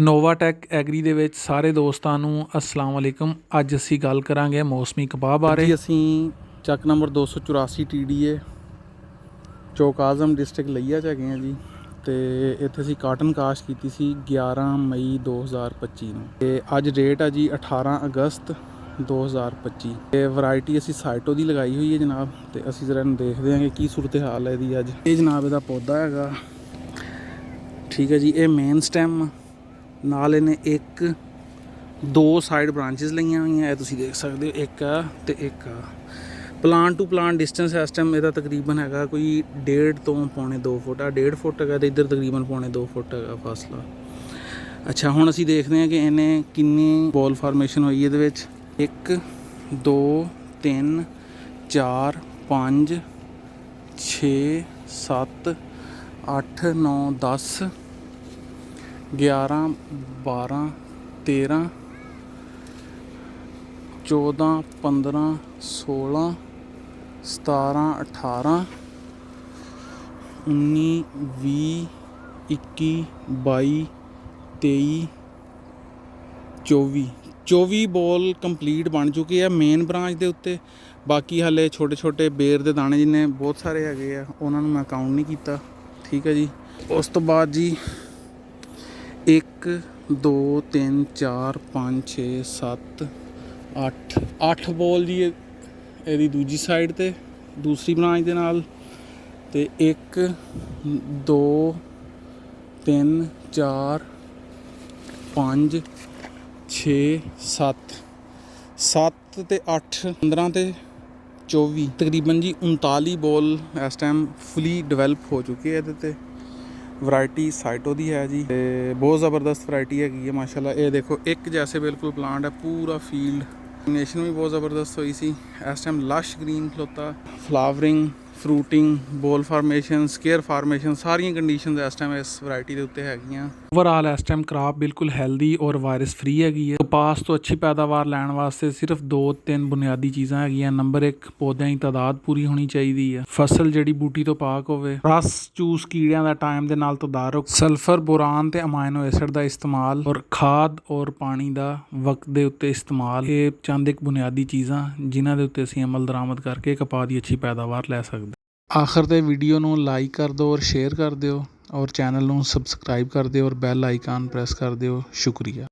ਨੋਵਾਟੈਕ agri ਦੇ ਵਿੱਚ ਸਾਰੇ ਦੋਸਤਾਂ ਨੂੰ ਅਸਲਾਮ ਵਾਲੇਕਮ ਅੱਜ ਅਸੀਂ ਗੱਲ ਕਰਾਂਗੇ ਮੌਸਮੀ ਕਪਾਹ ਬਾਰੇ। ਜੀ, ਅਸੀਂ ਚੱਕ ਨੰਬਰ 284 ਟੀਡੀਏ ਚੌਕ ਆਜ਼ਮ ਡਿਸਟ੍ਰਿਕਟ ਲਈਆ ਚ ਹੈਗੇ ਆ ਜੀ। ਤੇ ਇੱਥੇ ਅਸੀਂ ਕਾਟਨ ਕਾਸ਼ ਕੀਤੀ ਸੀ 11 ਮਈ 2025 ਨੂੰ। ਤੇ ਅੱਜ ਡੇਟ ਆ ਜੀ 18 ਅਗਸਤ 2025 ਤੇ ਵੈਰਾਈਟੀ ਅਸੀਂ ਸਾਈਟੋ ਦੀ ਲਗਾਈ ਹੋਈ ਹੈ ਜਨਾਬ। ਤੇ ਅਸੀਂ ਜ਼ਰਾ ਨੂੰ ਦੇਖਦੇ ਹਾਂ ਕਿ ਕੀ ਸੂਰਤ ਹਾਲ ਹੈ ਇਹਦੀ ਅੱਜ। ਇਹ ਜਨਾਬ ਇਹਦਾ ਪੌਦਾ ਹੈਗਾ। ਠੀਕ ਹੈ ਜੀ, ਇਹ ਮੇਨ ਸਟੈਮ ਨਾਲ ਇਹਨੇ ਇੱਕ, ਦੋ ਸਾਈਡ ਬ੍ਰਾਂਚਸ ਲਈਆਂ ਹੋਈਆਂ, ਇਹ ਤੁਸੀਂ ਦੇਖ ਸਕਦੇ ਹੋ, ਇੱਕ ਆ ਤੇ ਇੱਕ ਆ। ਪਲਾਂਟ ਟੂ ਪਲਾਂਟ ਡਿਸਟੈਂਸ ਇਸ ਟਾਈਮ ਇਹਦਾ ਤਕਰੀਬਨ ਹੈਗਾ ਕੋਈ 1.5 ਤੋਂ ਪੌਣੇ 2 ਫੁੱਟ ਆ 1.5 ਫੁੱਟ ਹੈਗਾ ਤੇ ਇੱਧਰ ਤਕਰੀਬਨ ਪੌਣੇ 2 ਫੁੱਟ ਹੈਗਾ ਫਾਸਲਾ। ਅੱਛਾ, ਹੁਣ ਅਸੀਂ ਦੇਖਦੇ ਹਾਂ ਕਿ ਇਹਨੇ ਕਿੰਨੀ ਬੋਲ ਫਾਰਮੇਸ਼ਨ ਹੋਈ ਇਹਦੇ ਵਿੱਚ। 1 2 3 4 5 6 7 8 9 10 11 12 13 14 15 16 17 18 19 20 21 22 23 24 24 ਬੋਲ ਕੰਪਲੀਟ ਬਣ ਚੁੱਕੇ ਆ ਮੇਨ ਬ੍ਰਾਂਚ ਦੇ ਉੱਤੇ। ਬਾਕੀ ਹਲੇ ਛੋਟੇ ਛੋਟੇ ਬੇਰ ਦੇ ਦਾਣੇ ਜਿੰਨੇ ਬਹੁਤ ਸਾਰੇ ਹੈਗੇ ਆ, ਉਹਨਾਂ ਨੂੰ ਮੈਂ ਕਾਊਂਟ ਨਹੀਂ ਕੀਤਾ। ਠੀਕ ਹੈ ਜੀ। ਉਸ ਤੋਂ ਬਾਅਦ ਜੀ 1 2 3 4 5 6 7 8 8 ਬੋਲ ਜੀ ਇਹਦੀ ਦੂਜੀ ਸਾਈਡ ਤੇ, ਦੂਸਰੀ ਬ੍ਰਾਂਚ ਦੇ ਨਾਲ। ਤੇ 1 2 3 4 5 6 7 7 ਤੇ 8 15 ਤੇ 24 ਤਕਰੀਬਨ ਜੀ 39 ਬੋਲ ਇਸ ਟਾਈਮ ਫੁੱਲੀ ਡਿਵੈਲਪ ਹੋ ਚੁੱਕੀ ਹੈ ਇਹਦੇ ਤੇ। ਵੈਰਾਈਟੀ ਸਾਈਟੋ ਦੀ ਹੈ ਜੀ ਤੇ ਬਹੁਤ ਜ਼ਬਰਦਸਤ ਵੈਰਾਈਟੀ ਹੈਗੀ ਹੈ, ਮਾਸ਼ਾਅੱਲਾ। ਇਹ ਦੇਖੋ, ਇੱਕ ਜੈਸੇ ਬਿਲਕੁਲ ਪਲਾਂਟ ਹੈ, ਪੂਰਾ ਫੀਲਡ। ਨੇਸ਼ਨ ਵੀ ਬਹੁਤ ਜ਼ਬਰਦਸਤ ਹੋਈ ਸੀ। ਇਸ ਟਾਈਮ ਲਸ਼ ਗ੍ਰੀਨ ਖਲੋਤਾ flowering fruiting boll formation square formation ਸਾਰੀਆਂ ਕੰਡੀਸ਼ਨਸ ਇਸ ਟਾਈਮ ਇਸ ਵੈਰਾਈਟੀ ਦੇ ਉੱਤੇ ਹੈਗੀਆਂ। ਓਵਰਆਲ ਇਸ ਟਾਈਮ ਕ੍ਰਾਪ ਬਿਲਕੁਲ ਹੈਲਦੀ ਔਰ ਵਾਇਰਸ ਫ੍ਰੀ ਹੈਗੀ ਹੈ। ਕਪਾਸ ਤੋਂ ਅੱਛੀ ਪੈਦਾਵਾਰ ਲੈਣ ਵਾਸਤੇ ਸਿਰਫ ਦੋ ਤਿੰਨ ਬੁਨਿਆਦੀ ਚੀਜ਼ਾਂ ਹੈਗੀਆਂ। ਨੰਬਰ 1 ਪੌਦਿਆਂ ਦੀ ਤਾਦਾਦ ਪੂਰੀ ਹੋਣੀ ਚਾਹੀਦੀ ਹੈ। ਫਸਲ ਜਿਹੜੀ ਬੂਟੀ ਤੋਂ ਪਾਕ ਹੋਵੇ। ਰਸ, ਚੂਸ ਕੀੜਿਆਂ ਦਾ ਟਾਈਮ ਦੇ ਨਾਲ ਤਦਾਰਕ ਸਲਫਰ ਬੋਰਾਨ ਤੇ ਅਮਾਈਨੋ ਐਸਿਡ ਦਾ ਇਸਤੇਮਾਲ। ਔਰ ਖਾਦ ਔਰ ਪਾਣੀ ਦਾ ਵਕਤ ਦੇ ਉੱਤੇ ਇਸਤੇਮਾਲ। ਇਹ ਚੰਦ ਇੱਕ ਬੁਨਿਆਦੀ ਚੀਜ਼ਾਂ, ਜਿਨ੍ਹਾਂ ਦੇ ਉੱਤੇ ਅਸੀਂ ਅਮਲ ਦਰਾਮਦ ਕਰਕੇ ਕਪਾਹ ਦੀ ਅੱਛੀ ਪੈਦਾਵਾਰ ਲੈ ਸਕਦੇ ਆਖਰ ਤੇ ਵੀਡੀਓ ਨੂੰ ਲਾਈਕ ਕਰ ਦਿਓ ਔਰ ਸ਼ੇਅਰ ਕਰ ਦਿਓ ਔਰ ਚੈਨਲ ਨੂੰ ਸਬਸਕ੍ਰਾਈਬ ਕਰ ਦਿਓ ਔਰ ਬੈਲ ਆਈਕਾਨ ਪ੍ਰੈਸ ਕਰ ਦਿਓ। ਸ਼ੁਕਰੀਆ।